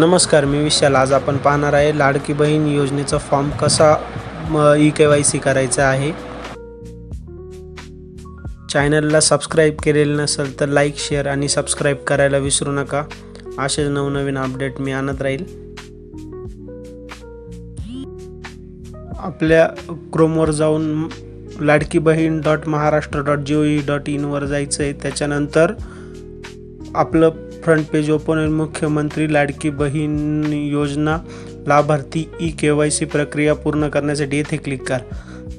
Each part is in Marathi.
नमस्कार मी विशाल. आज आपण पाहणार आहे लाडकी बहीण योजनेचा फॉर्म कसा ई के वाय सी करायचा आहे. चॅनलला सबस्क्राईब केलेलं नसेल तर लाईक शेअर आणि सबस्क्राईब करायला विसरू नका. असेच नवनवीन अपडेट मी आणत राहील. आपल्या क्रोमवर जाऊन Ladki Bahin dot Maharashtra dot G O E dot इनवर जायचं आहे त्याच्यानंतर आपलं फ्रंट पेज ओपन होईल मुख्यमंत्री लाडकी बहीण योजना लाभार्थी ई के वाय सी प्रक्रिया पूर्ण करण्यासाठी येथे क्लिक कर.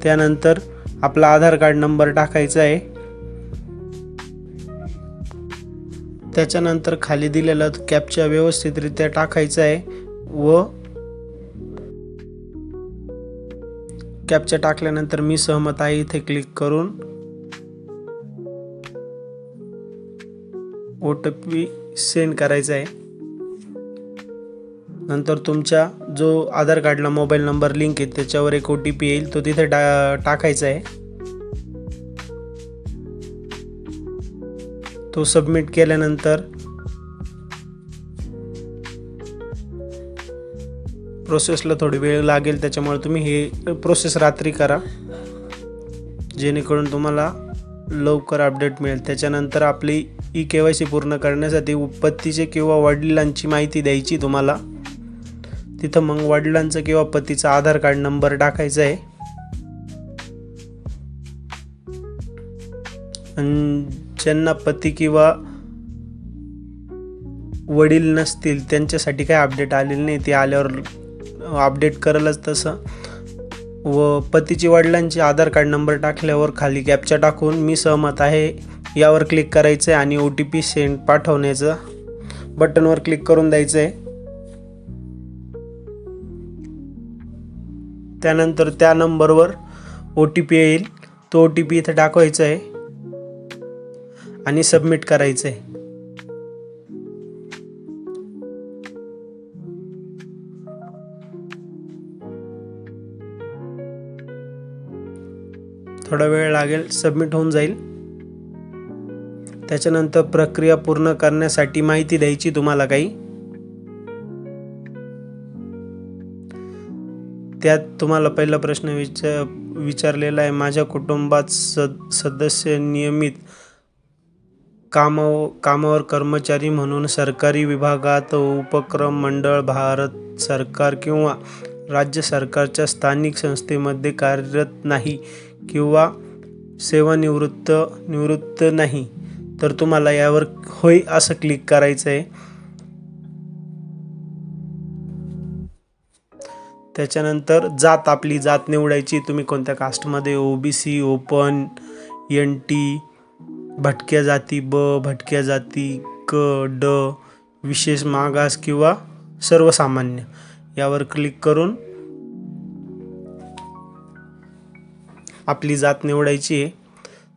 त्यानंतर आपला आधार कार्ड नंबर टाकायचा आहे. त्याच्यानंतर खाली दिलेला कॅपच्या व्यवस्थितरित्या टाकायचा आहे व कॅपच्या टाकल्यानंतर मी सहमत आहे इथे क्लिक करून. ओ टी पी सेंड करायचा आहे. नंतर तुमच्या जो आधार कार्डला मोबाईल नंबर लिंक आहे त्याच्यावर एक ओ टी पी येईल तो तिथे टा टाकायचा आहे. तो सबमिट केल्यानंतर प्रोसेसला थोडी वेळ लागेल त्याच्यामुळे तुम्ही हे प्रोसेस रात्री करा. जेणेकरून तुम्हाला लवकर अपडेट मिळेल. त्याच्यानंतर आपली ई के वाय सी पूर्ण करण्यासाठी पतीचे किंवा वडिलांची माहिती द्यायची तुम्हाला? तिथं मग वडिलांचं किंवा पतीचा आधार कार्ड नंबर टाकायचा आहे. ज्यांना पती किंवा वडील नसतील त्यांच्यासाठी काय अपडेट आलेलं नाही. ते आल्यावर अपडेट करलच तसं. व पतीची वडिलांची आधार कार्ड नंबर टाकल्यावर खाली कॅप्चर टाकून मी सहमत आहे. यावर क्लिक करायचं आहे आणि ओ टी पी सेंड पाठवण्याचं बटनवर क्लिक करून द्यायचं आहे त्यानंतर त्या नंबरवर ओ टी पी येईल. तो ओ टी पी इथं टाकवायचा आहे आणि सबमिट करायचं आहे थोडा वेळ लागेल सबमिट होऊन जाईल. त्याच्यानंतर प्रक्रिया पूर्ण करण्यासाठी माहिती द्यायची तुम्हाला काही? त्यात तुम्हाला पहिला प्रश्न विचार विचारलेला आहे माझ्या कुटुंबात सद सदस्य नियमित कामाव कामावर कर्मचारी म्हणून सरकारी विभागात उपक्रम मंडळ भारत सरकार किंवा राज्य सरकारच्या स्थानिक संस्थेमध्ये कार्यरत नाही किंवा सेवानिवृत्त निवृत्त नाही. तर तुम्हाला यावर होय असं क्लिक करायचं आहे त्याच्यानंतर जात आपली जात निवडायची. तुम्ही कोणत्या कास्टमध्ये O B C open N T भटक्या जाती ब भटक्या जाती क ड विशेष मागास किंवा सर्वसामान्य. यावर क्लिक करून आपली जात निवडायची आहे.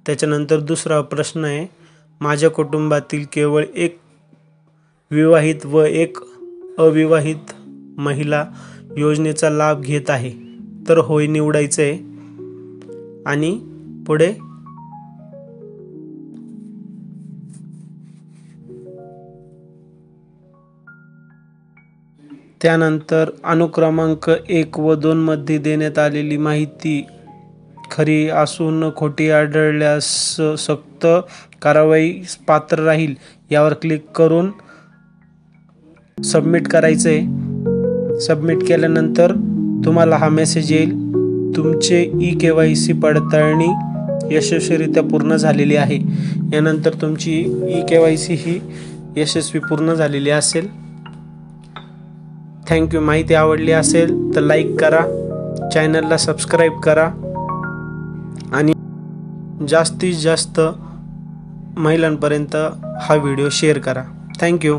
त्याच्यानंतर दुसरा प्रश्न आहे. माझ्या कुटुंबातील केवळ एक विवाहित व एक अविवाहित महिला योजनेचा लाभ घेत आहे. तर होय निवडायचं आहे आणि पुढे? त्यानंतर अनुक्रमांक एक व दोनमध्ये देण्यात आलेली माहिती खरी असून खोटी आढळल्यास सक्त कारवाईस पात्र राहील यावर क्लिक करून सबमिट करायचं. आहे सबमिट केल्यानंतर तुम्हाला हा मेसेज येईल. तुमचे ई के वाय सी पडताळणी यशस्वीरित्या पूर्ण झालेली आहे. यानंतर तुमची ई के वाय सी ही यशस्वी पूर्ण झालेली असेल. थँक्यू माहिती आवडली असेल तर लाईक करा. चॅनलला सबस्क्राईब करा. जास्तीत जास्त महिलांपर्यंत हा व्हिडिओ शेअर करा. थँक्यू